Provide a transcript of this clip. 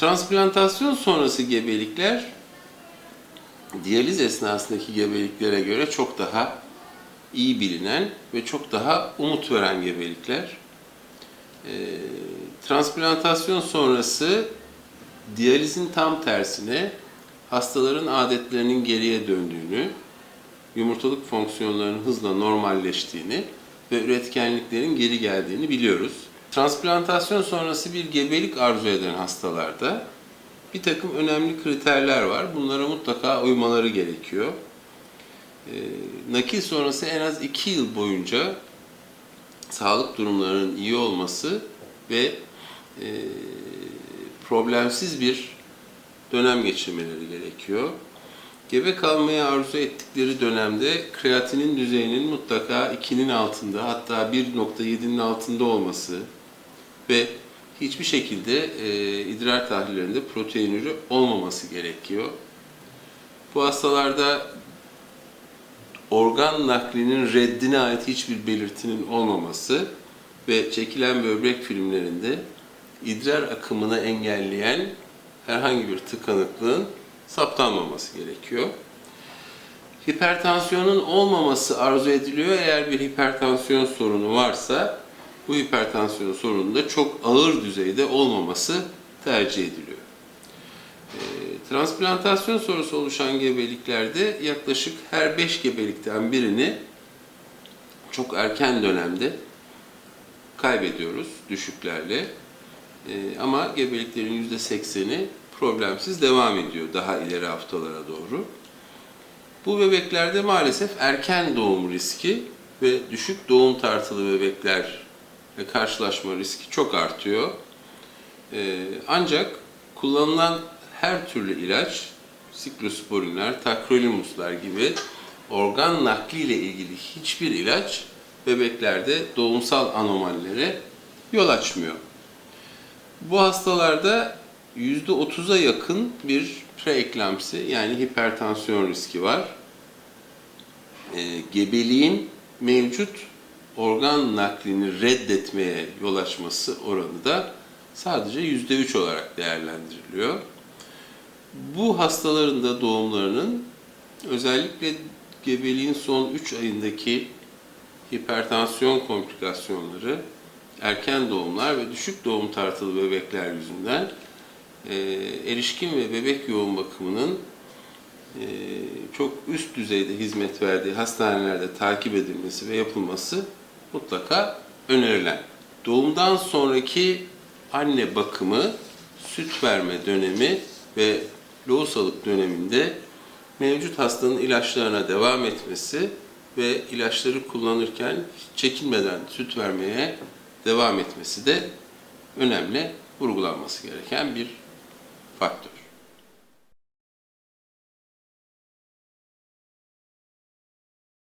Transplantasyon sonrası gebelikler diyaliz esnasındaki gebeliklere göre çok daha iyi bilinen ve çok daha umut veren gebelikler. Ee, transplantasyon sonrası diyalizin tam tersine hastaların adetlerinin geriye döndüğünü, yumurtalık fonksiyonlarının hızla normalleştiğini ve üretkenliklerin geri geldiğini biliyoruz. Transplantasyon sonrası bir gebelik arzu eden hastalarda bir takım önemli kriterler var. Bunlara mutlaka uymaları gerekiyor. Ee, nakil sonrası en az 2 yıl boyunca sağlık durumlarının iyi olması ve e, problemsiz bir dönem geçirmeleri gerekiyor. Gebe kalmayı arzu ettikleri dönemde kreatinin düzeyinin mutlaka 2'nin altında hatta 1.7'nin altında olması ve hiçbir şekilde e, idrar tahlillerinde proteinürü olmaması gerekiyor. Bu hastalarda organ naklinin reddine ait hiçbir belirtinin olmaması ve çekilen böbrek filmlerinde idrar akımını engelleyen herhangi bir tıkanıklığın saptanmaması gerekiyor. Hipertansiyonun olmaması arzu ediliyor. Eğer bir hipertansiyon sorunu varsa bu hipertansiyon sorunun da çok ağır düzeyde olmaması tercih ediliyor. E, transplantasyon sonrası oluşan gebeliklerde yaklaşık her 5 gebelikten birini çok erken dönemde kaybediyoruz düşüklerle. E, ama gebeliklerin %80'i problemsiz devam ediyor daha ileri haftalara doğru. Bu bebeklerde maalesef erken doğum riski ve düşük doğum tartılı bebeklerle karşılaşma riski çok artıyor. Ee, ancak kullanılan her türlü ilaç, siklosporinler, takrolimuslar gibi organ nakli ile ilgili hiçbir ilaç bebeklerde doğumsal anomalilere yol açmıyor. Bu hastalarda %30'a yakın bir preeklamsi yani hipertansiyon riski var. E, gebeliğin mevcut organ naklini reddetmeye yol açması oranı da sadece %3 olarak değerlendiriliyor. Bu hastaların da doğumlarının özellikle gebeliğin son 3 ayındaki hipertansiyon komplikasyonları, erken doğumlar ve düşük doğum tartılı bebekler yüzünden e, erişkin ve bebek yoğun bakımının e, çok üst düzeyde hizmet verdiği hastanelerde takip edilmesi ve yapılması mutlaka önerilen. Doğumdan sonraki anne bakımı, süt verme dönemi ve lohusalık döneminde mevcut hastanın ilaçlarına devam etmesi ve ilaçları kullanırken çekinmeden süt vermeye devam etmesi de önemli vurgulanması gereken bir faktör.